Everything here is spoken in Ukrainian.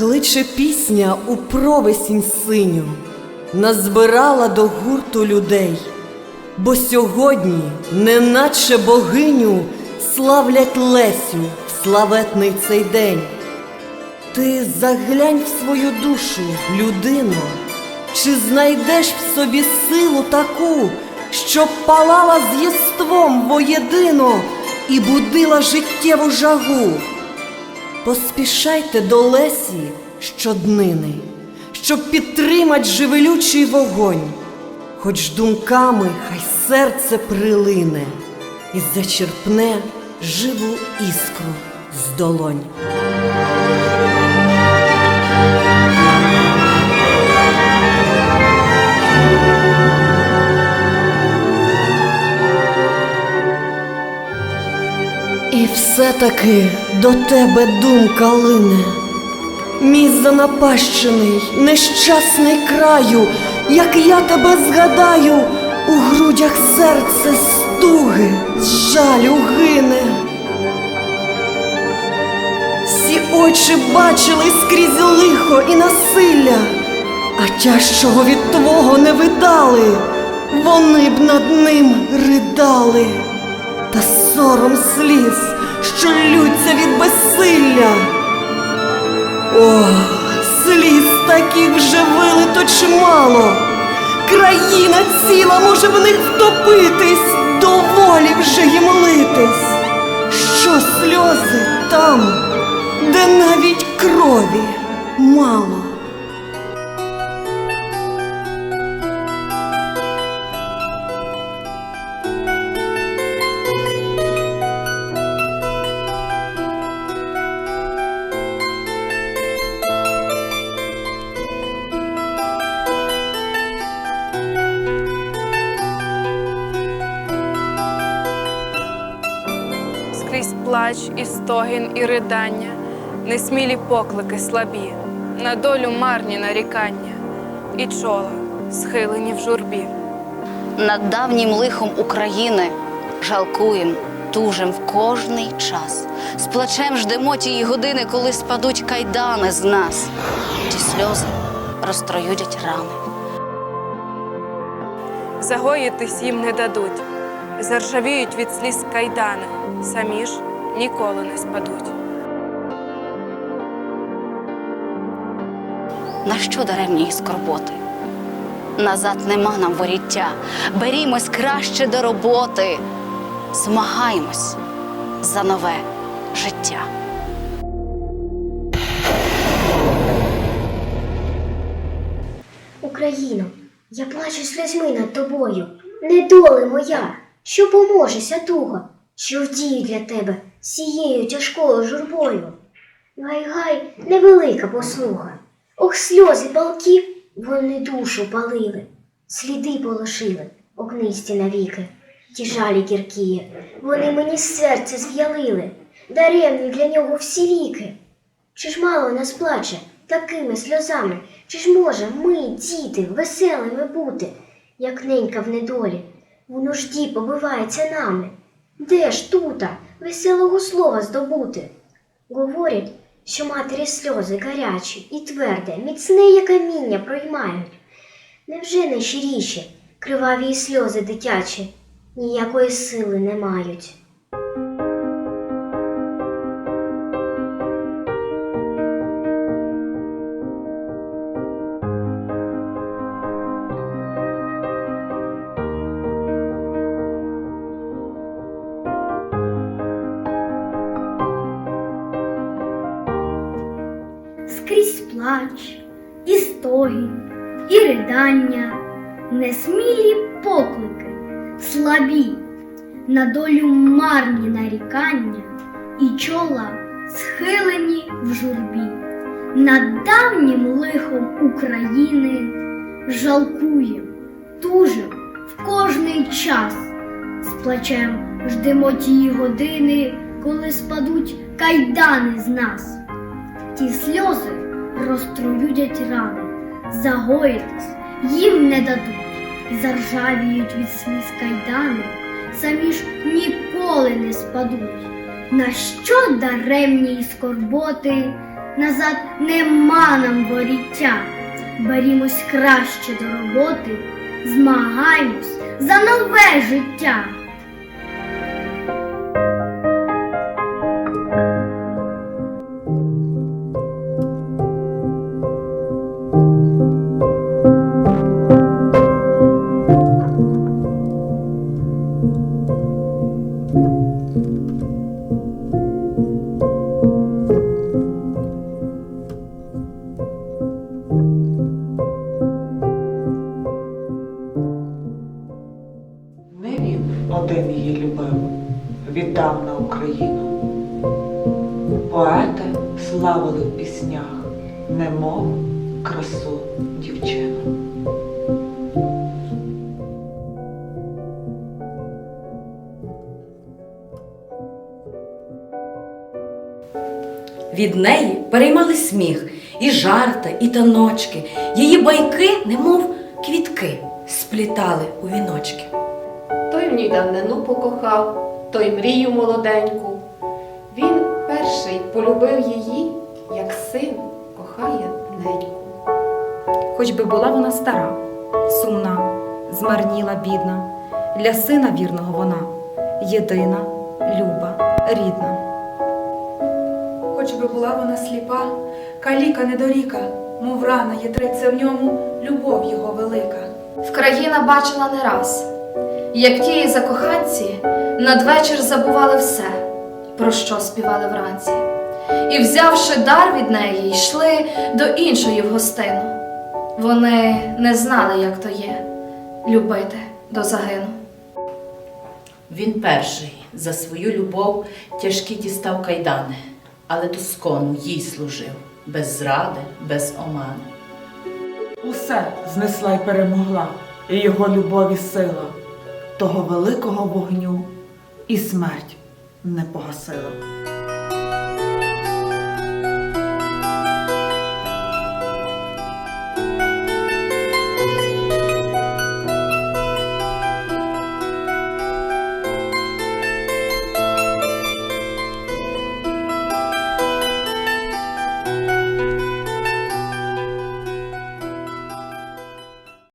Кличе пісня у провесінь синю, назбирала до гурту людей, бо сьогодні, неначе богиню, славлять Лесю в славетний цей день. Ти заглянь в свою душу, людино, чи знайдеш в собі силу таку, що палала з єством воєдино і будила життєву жагу. Поспішайте до Лесі щоднини, щоб підтримать живелючий вогонь, хоч думками хай серце прилине і зачерпне живу іскру з долонь. І все-таки до тебе думка лине, мій занапащений, нещасний краю, як я тебе згадаю, у грудях серце стуги, жалю гине. Всі очі бачили скрізь лихо і насилля, а тяжчого від твого не видали, вони б над ним ридали та сором сліз, що ллються від безсилля. О, сліз таких вже вилито чимало. Країна ціла може в них втопитись, доволі вже їм литись. Що сльози там, де навіть крові мало. Плач і стогін, і ридання, несмілі поклики слабі, на долю марні нарікання, і чола схилені в журбі. Над давнім лихом України жалкуєм, тужим в кожний час. З плачем ждемо тієї години, коли спадуть кайдани з нас. Ті сльози розтроюдять рани. Загоїтись їм не дадуть, заржавіють від сліз кайдани, самі ж ніколи не спадуть. На що даремні скорботи? Назад нема нам воріття. Берімось краще до роботи, змагаємось за нове життя. Україно, я плачу сльозьми над тобою, недоле моя, що поможеся туго, що вдію для тебе сією тяжкою журбою. Гай-гай, невелика послуга. Ох, сльози палки, вони душу палили, сліди полошили, огнисті навіки. Ті жалі гіркії, вони мені серце зв'ялили, даремні для нього всі віки. Чи ж мало нас плаче такими сльозами? Чи ж може ми, діти, веселими бути, як ненька в недолі, в нужді побивається нами? Де ж тута веселого слова здобути? Говорять, що матері сльози гарячі і тверде, міцне, як каміння проймають. Невже найщиріші, криваві сльози дитячі, ніякої сили не мають? Скрізь плач, і стогін, і ридання, несмілі поклики, слабі, на долю марні нарікання, і чола схилені в журбі. Над давнім лихом України жалкуєм, тужим в кожний час, з плачем ждемо тії години, коли спадуть кайдани з нас. Ті сльози розтруюдять рани, загоїтись їм не дадуть, заржавіють від сліз кайдани, самі ж ніколи не спадуть. На що даремні скорботи, назад нема нам воріття. Берімось краще до роботи, змагаймось за нове життя. Не він один її любив, віддав на Україну. Поети славили в піснях, немов красу дівчину. Від неї переймали сміх, і жарти, і таночки. Її байки, немов квітки, сплітали у віночки. Той в ній давнину покохав, той мрію молоденьку. Він перший полюбив її, як син кохає неньку. Хоч би була вона стара, сумна, змарніла, бідна, для сина вірного вона, єдина, люба, рідна. Хоч би була вона сліпа, каліка недоріка, мов рана єтриться в ньому, любов його велика. Вкраїна бачила не раз, як ті закоханці надвечір забували все, про що співали вранці, і, взявши дар від неї, йшли до іншої в гостину. Вони не знали, як то є любити до загину. Він перший за свою любов тяжкі дістав кайдани, але доскону їй служив, без зради, без омани. Усе знесла й перемогла, і його любові сила, того великого вогню і смерть не погасила.